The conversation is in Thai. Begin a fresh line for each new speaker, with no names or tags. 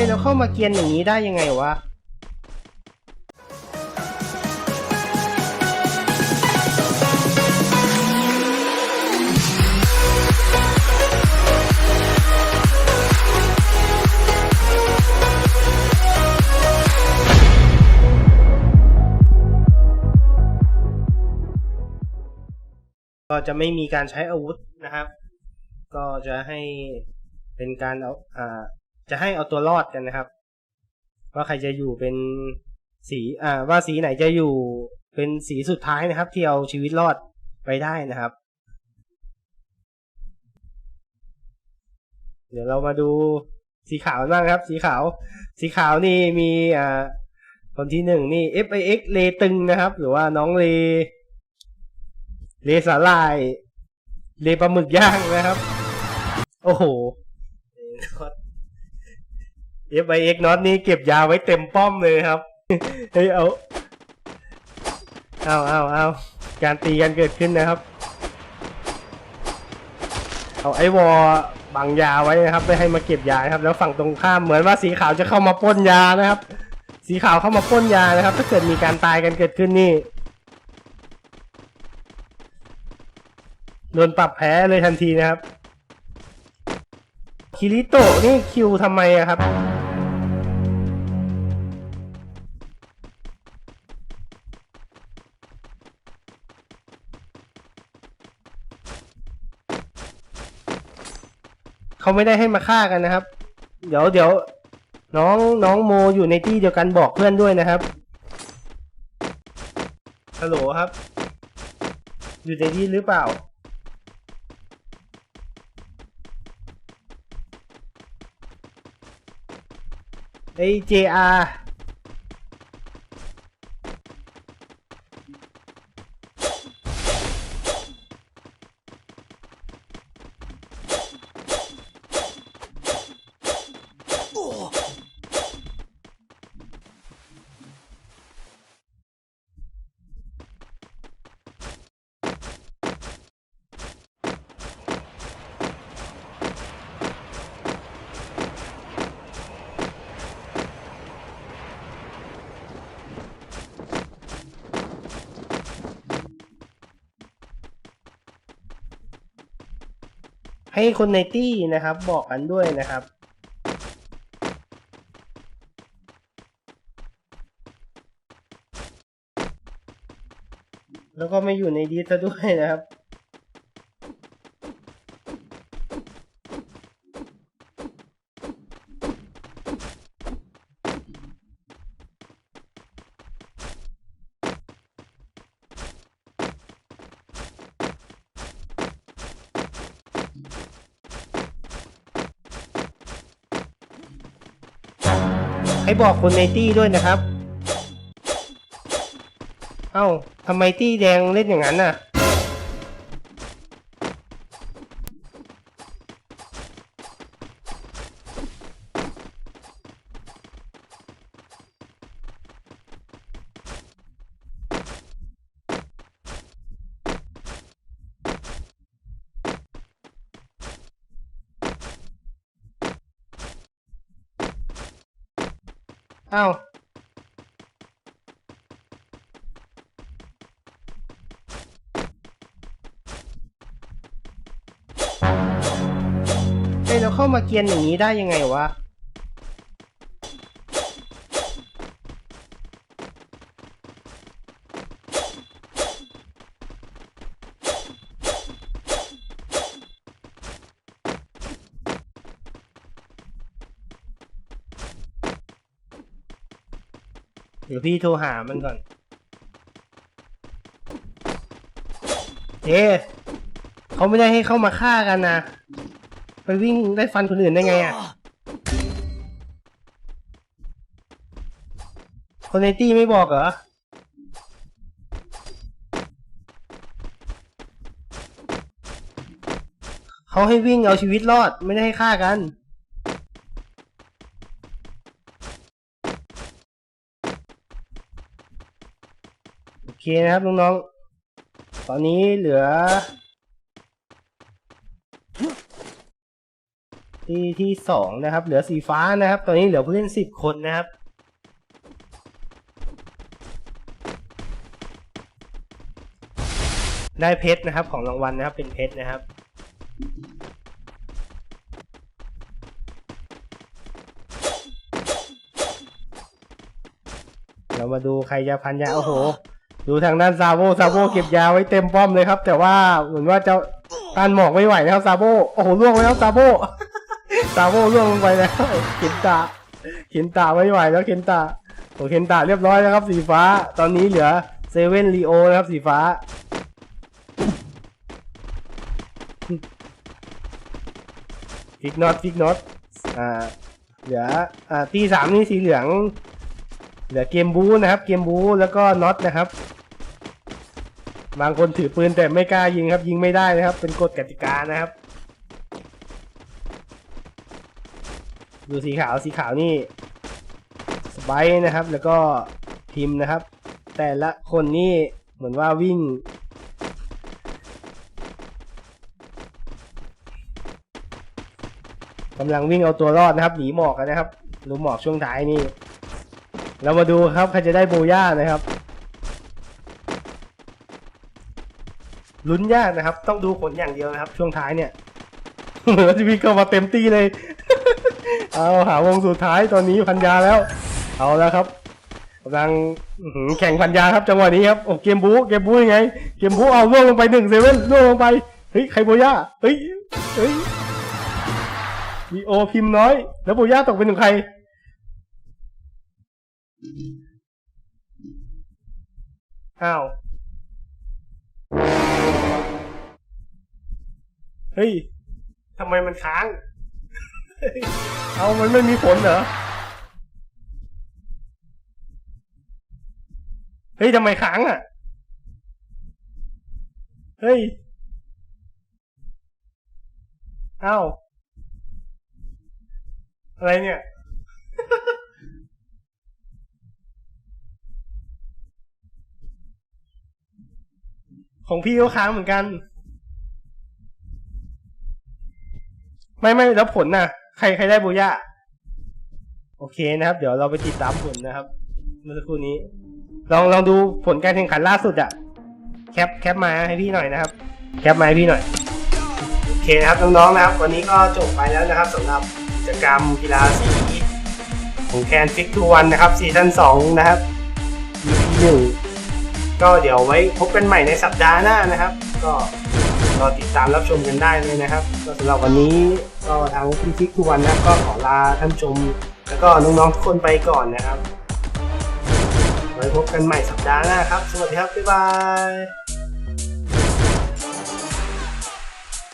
ฮ้ยเราเข้ามาเกียนอย่างนี้ได้ยังไงวะก็จะไม่มีการใช้อาวุธนะครับ ก็จะให้เป็นการเอาอ่า จะให้เอาตัวรอดกันนะครับ ว่าใครจะอยู่เป็นสีอ่าว่าสีไหนจะอยู่เป็นสีสุดท้ายนะครับ ที่เอาชีวิตรอดไปได้นะครับ เดี๋ยวเรามาดูสีขาวบ้างครับ สีขาว สีขาวนี่มีอ่าคนที่หนึ่งนี่ FIX เลตึงนะครับ หรือว่าน้องเล เลสาลาย เลปลาหมึกย่างนะครับ โอ้โห FIX น็อตนี่เก็บยาไว้เต็มป้อมเลยครับ เฮ้ยเอา เอาเอาเอาการตีกันเกิดขึ้นนะครับ เอาไอ้วอบังยาไว้นะครับไม่ให้มาเก็บยาครับ แล้วฝั่งตรงข้ามเหมือนว่าสีขาวจะเข้ามาป้นยานะครับ สีขาวเข้ามาป้นยานะครับ ถ้าเกิดมีการตายกันเกิดขึ้นนี่โดนปรับแพ้เลยทันทีนะครับ คิริโตะนี่คิวทำไมอะครับ เขาไม่ได้ให้มาฆ่ากันนะครับ เดี๋ยวเดี๋ยวน้องน้องโมอยู่ในที่เดียวกันบอกเพื่อนด้วยนะครับฮัลโหลครับ อยู่ในที่หรือเปล่าไอ้ JR ให้คนในตี้นะครับบอกกันด้วยนะครับแล้วก็ไม่อยู่ในดีซะด้วยนะครับ ให้บอกคนในตี้ด้วยนะครับ เอ้าทำไมตี้แดงเล่นอย่างนั้นน่ะ อ้าเฮ้ยเราเข้ามาเกียนอย่างนี้ได้ยังไงวะ เดี๋ยวพี่โทรหามันก่อนเจ๊เขาไม่ได้ให้เข้ามาฆ่ากันนะ ไปวิ่งได้ฟันคนอื่นได้ไงอะ คนในตี้ไม่บอกเหรอเขาให้วิ่งเอาชีวิตรอดไม่ได้ให้ฆ่ากัน เคนะครับน้องๆ ตอนนี้เหลือ ที่ที่สองนะครับ เหลือสีฟ้านะครับ ตอนนี้เหลือผู้เล่นสิบคนนะครับได้เพชรนะครับของรางวัลนะครับเป็นเพชรนะครับ เรามาดูใครจะพันยาโอ้โห ดูทางด้านซาโบซาโบเก็บยาไว้เต็มป้อมเลยครับ แต่ว่าเหมือนว่าจะต้านหมอกไม่ไหวนะครับซาโบโอ้โหล่วงไปแล้วซาโบซาโบล่วงลงไปแล้วเข็นตาเข็นตาไม่ไหวแล้วเข็นตาโอ้เข็นตาเรียบร้อยแล้วครับ สีฟ้า ตอนนี้เหลือเซเว่นลีโอนะครับสีฟ้าฟิกน็อตฟิกน็อตอ่าเหลืออ่าตีสามนี่สีเหลือง เหลือเกมบูนะครับ เกมบูแล้วก็น็อตนะครับ บางคนถือปืนแต่ไม่กล้ายิงครับ ยิงไม่ได้นะครับ เป็นกฎกติกานะครับ ดูสีขาวสีขาวนี่สไปร์นะครับ แล้วก็พิมพ์นะครับ แต่ละคนนี่เหมือนว่าวิ่ง กำลังวิ่งเอาตัวรอดนะครับ หนีหมอกกันนะครับดูหมอกช่วงท้ายนี่ เรามาดูครับใครจะได้โบย่านะครับ ลุ้นยากนะครับ ต้องดูผลอย่างเดียวนะครับ ช่วงท้ายเนี่ยเหมือจะวิ่งเข้ามาเต็มที่เลย เอาหาวงสุดท้ายตอนนี้พันยาแล้ว เอาแล้วครับกำลังแข่งพันยาครับจังหวะนี้ครับโอ้เกมบูเกมบูยังไง เกมบูเอาล่วงลงไปหนึ่งเซเว่นล่วงลงไปเฮ้ยใครโบย่าเฮ้ยเฮ้ยมีโอพิมพ์น้อย แล้วโบย่าตกเป็นของใครอ้าว เฮ้ยทำไมมันค้าง เอามันไม่มีผลเหรอ เฮ้ยทำไมค้างอะ เฮ้ย เอ้า อะไรเนี่ย ของพี่ก็ค้างเหมือนกัน ไม่ไม่แล้วผลน่ะ ใครใครได้บูย่าโอเคนะครับ เดี๋ยวเราไปติดตามผลนะครับ เมื่อสักครู่นี้ ลองลองดูผลการแข่งขันล่าสุดอะแคปแคปมาให้พี่หน่อยนะครับ แคปมาให้พี่หน่อย โอเคนะครับน้องๆนะครับ วันนี้ก็จบไปแล้วนะครับสำหรับกิจกรรมกีฬาสีของแคนฟิกทูวันนะครับซีซั่นสองนะครับ EP หนึ่งก็เดี๋ยวไว้พบกันใหม่ในสัปดาห์หน้านะครับ ก็ รอติดตามรับชมกันได้เลยนะครับก็สำหรับวันนี้ก็ทางพี่ฟิกทุกวันนะก็ขอลาท่านชม แล้วก็น้องๆทุกคนไปก่อนนะครับไว้พบกันใหม่สัปดาห์หน้าครับ สวัสดีครับ บ๊ายบาย